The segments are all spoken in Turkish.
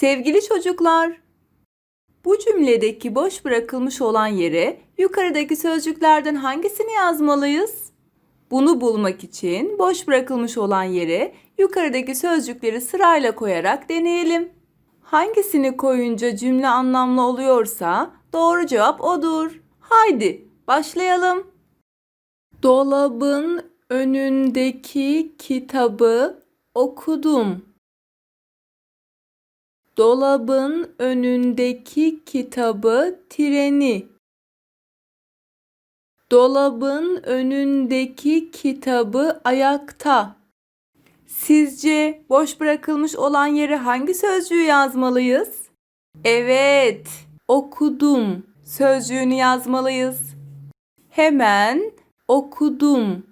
Sevgili çocuklar, bu cümledeki boş bırakılmış olan yere yukarıdaki sözcüklerden hangisini yazmalıyız? Bunu bulmak için boş bırakılmış olan yere yukarıdaki sözcükleri sırayla koyarak deneyelim. Hangisini koyunca cümle anlamlı oluyorsa doğru cevap odur. Haydi başlayalım. Dolabın önündeki kitabı okudum. Dolabın önündeki kitabı treni. Dolabın önündeki kitabı ayakta. Sizce boş bırakılmış olan yere hangi sözcüğü yazmalıyız? Evet, okudum sözcüğünü yazmalıyız. Hemen okudum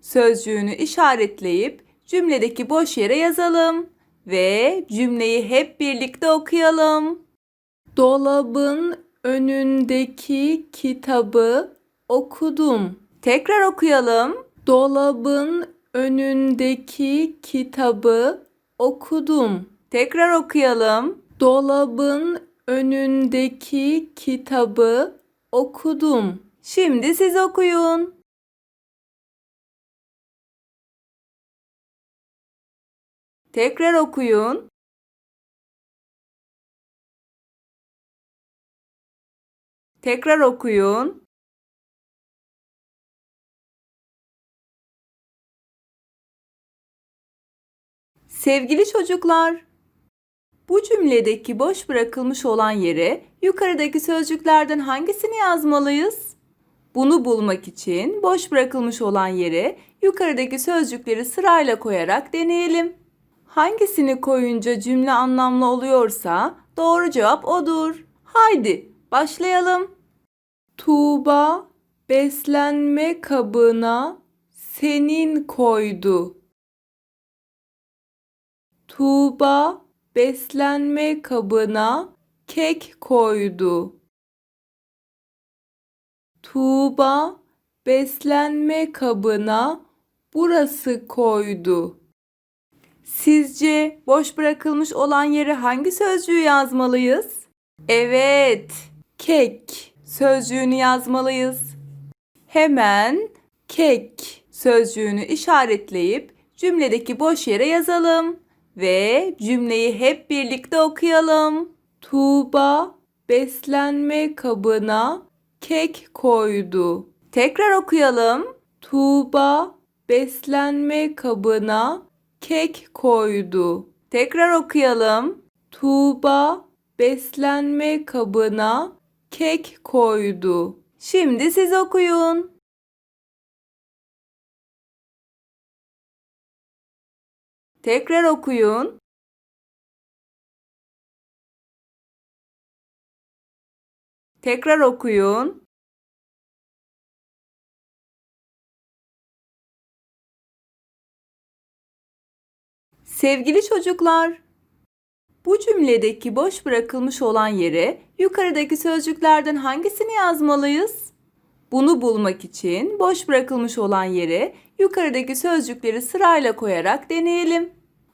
sözcüğünü işaretleyip cümledeki boş yere yazalım ve cümleyi hep birlikte okuyalım. Dolabın önündeki kitabı okudum. Tekrar okuyalım. Dolabın önündeki kitabı okudum. Tekrar okuyalım. Dolabın önündeki kitabı okudum. Şimdi siz okuyun. Tekrar okuyun. Tekrar okuyun. Sevgili çocuklar, bu cümledeki boş bırakılmış olan yere yukarıdaki sözcüklerden hangisini yazmalıyız? Bunu bulmak için boş bırakılmış olan yere yukarıdaki sözcükleri sırayla koyarak deneyelim. Hangisini koyunca cümle anlamlı oluyorsa doğru cevap odur. Haydi başlayalım. Tuğba beslenme kabına senin koydu. Tuğba beslenme kabına kek koydu. Tuğba beslenme kabına burası koydu. Sizce boş bırakılmış olan yere hangi sözcüğü yazmalıyız? Evet, kek sözcüğünü yazmalıyız. Hemen kek sözcüğünü işaretleyip cümledeki boş yere yazalım ve cümleyi hep birlikte okuyalım. Tuğba beslenme kabına kek koydu. Tekrar okuyalım. Tuğba beslenme kabına kek koydu. Tekrar okuyalım. Tuğba beslenme kabına kek koydu. Şimdi siz okuyun. Tekrar okuyun. Tekrar okuyun. Sevgili çocuklar, bu cümledeki boş bırakılmış olan yere yukarıdaki sözcüklerden hangisini yazmalıyız? Bunu bulmak için boş bırakılmış olan yere yukarıdaki sözcükleri sırayla koyarak deneyelim.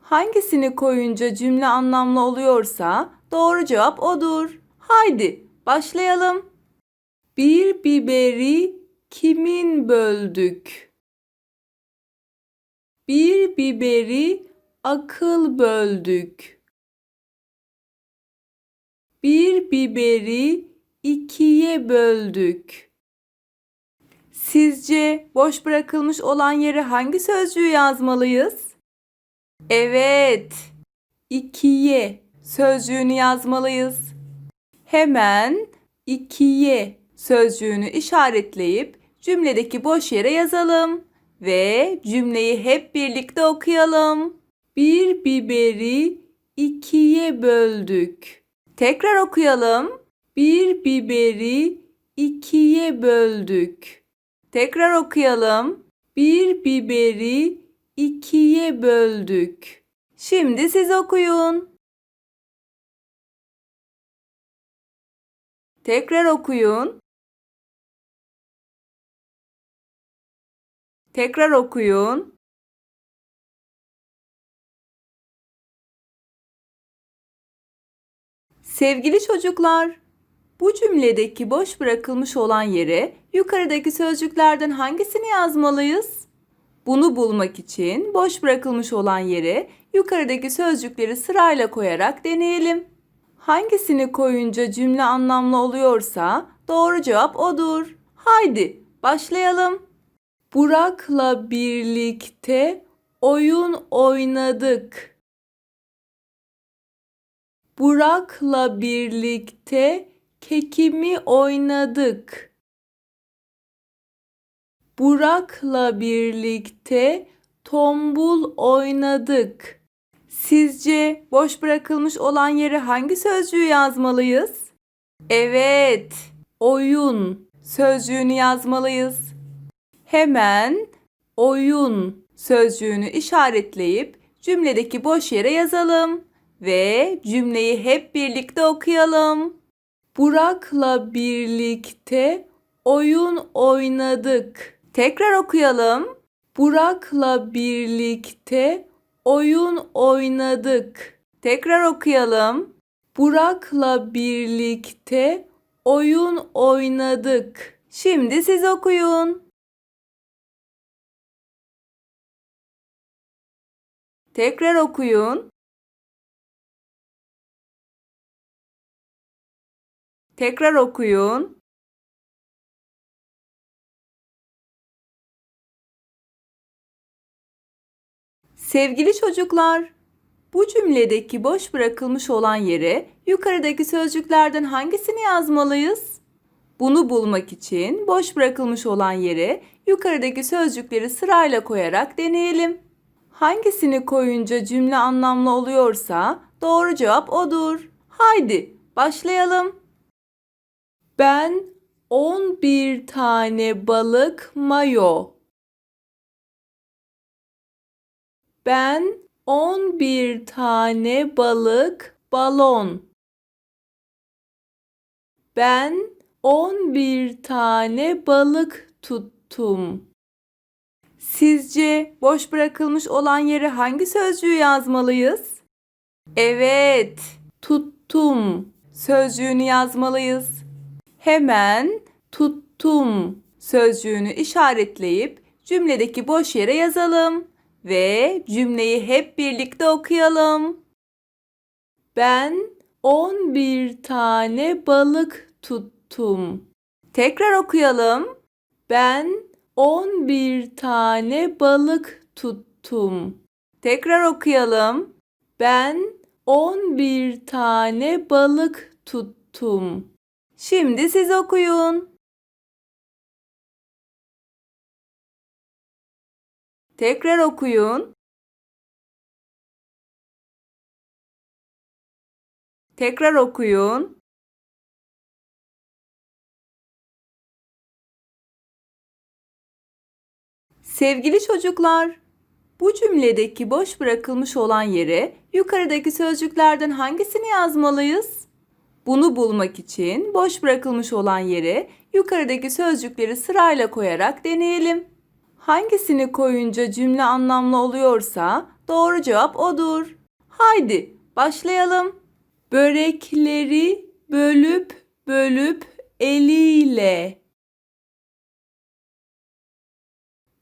Hangisini koyunca cümle anlamlı oluyorsa doğru cevap odur. Haydi başlayalım. Bir biberi kimin böldük? Bir biberi akıl böldük. Bir biberi ikiye böldük. Sizce boş bırakılmış olan yere hangi sözcüğü yazmalıyız? Evet, ikiye sözcüğünü yazmalıyız. Hemen ikiye sözcüğünü işaretleyip cümledeki boş yere yazalım ve cümleyi hep birlikte okuyalım. Bir biberi ikiye böldük. Tekrar okuyalım. Bir biberi ikiye böldük. Tekrar okuyalım. Bir biberi ikiye böldük. Şimdi siz okuyun. Tekrar okuyun. Tekrar okuyun. Sevgili çocuklar, bu cümledeki boş bırakılmış olan yere yukarıdaki sözcüklerden hangisini yazmalıyız? Bunu bulmak için boş bırakılmış olan yere yukarıdaki sözcükleri sırayla koyarak deneyelim. Hangisini koyunca cümle anlamlı oluyorsa doğru cevap odur. Haydi başlayalım. Burak'la birlikte oyun oynadık. Burak'la birlikte kekimi oynadık. Burak'la birlikte tombul oynadık. Sizce boş bırakılmış olan yere hangi sözcüğü yazmalıyız? Evet, oyun sözcüğünü yazmalıyız. Hemen oyun sözcüğünü işaretleyip cümledeki boş yere yazalım ve cümleyi hep birlikte okuyalım. Burak'la birlikte oyun oynadık. Tekrar okuyalım. Burak'la birlikte oyun oynadık. Tekrar okuyalım. Burak'la birlikte oyun oynadık. Şimdi siz okuyun. Tekrar okuyun. Tekrar okuyun. Sevgili çocuklar, bu cümledeki boş bırakılmış olan yere yukarıdaki sözcüklerden hangisini yazmalıyız? Bunu bulmak için boş bırakılmış olan yere yukarıdaki sözcükleri sırayla koyarak deneyelim. Hangisini koyunca cümle anlamlı oluyorsa doğru cevap odur. Haydi başlayalım. Ben 11 tane balık mayo. Ben 11 tane balık balon. Ben 11 tane balık tuttum. Sizce boş bırakılmış olan yere hangi sözcüğü yazmalıyız? Evet, tuttum sözcüğünü yazmalıyız. Hemen tuttum sözcüğünü işaretleyip cümledeki boş yere yazalım ve cümleyi hep birlikte okuyalım. Ben 11 tane balık tuttum. Tekrar okuyalım. Ben 11 tane balık tuttum. Tekrar okuyalım. Ben 11 tane balık tuttum. Şimdi siz okuyun. Tekrar okuyun. Tekrar okuyun. Sevgili çocuklar, bu cümledeki boş bırakılmış olan yere yukarıdaki sözcüklerden hangisini yazmalıyız? Bunu bulmak için boş bırakılmış olan yere yukarıdaki sözcükleri sırayla koyarak deneyelim. Hangisini koyunca cümle anlamlı oluyorsa doğru cevap odur. Haydi başlayalım. Börekleri bölüp bölüp eliyle.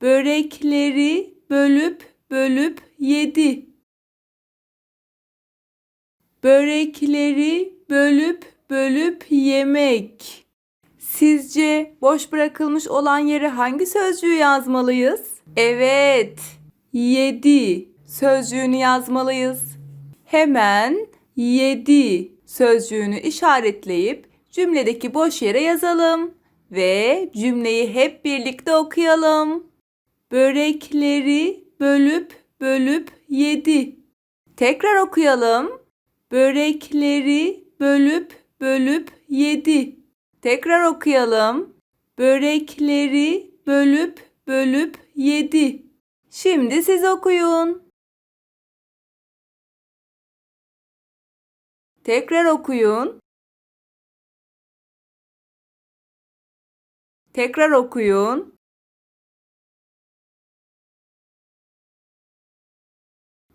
Börekleri bölüp bölüp yedi. Börekleri bölüp bölüp yemek. Sizce boş bırakılmış olan yere hangi sözcüğü yazmalıyız? Evet, yedi sözcüğünü yazmalıyız. Hemen yedi sözcüğünü işaretleyip cümledeki boş yere yazalım ve cümleyi hep birlikte okuyalım. Börekleri bölüp bölüp yedi. Tekrar okuyalım. Börekleri bölüp bölüp yedi. Tekrar okuyalım. Börekleri bölüp bölüp yedi. Şimdi siz okuyun. Tekrar okuyun. Tekrar okuyun.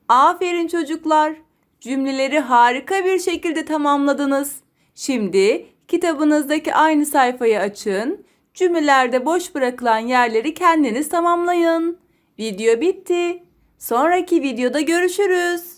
Aferin çocuklar. Cümleleri harika bir şekilde tamamladınız. Şimdi kitabınızdaki aynı sayfayı açın. Cümlelerde boş bırakılan yerleri kendiniz tamamlayın. Video bitti. Sonraki videoda görüşürüz.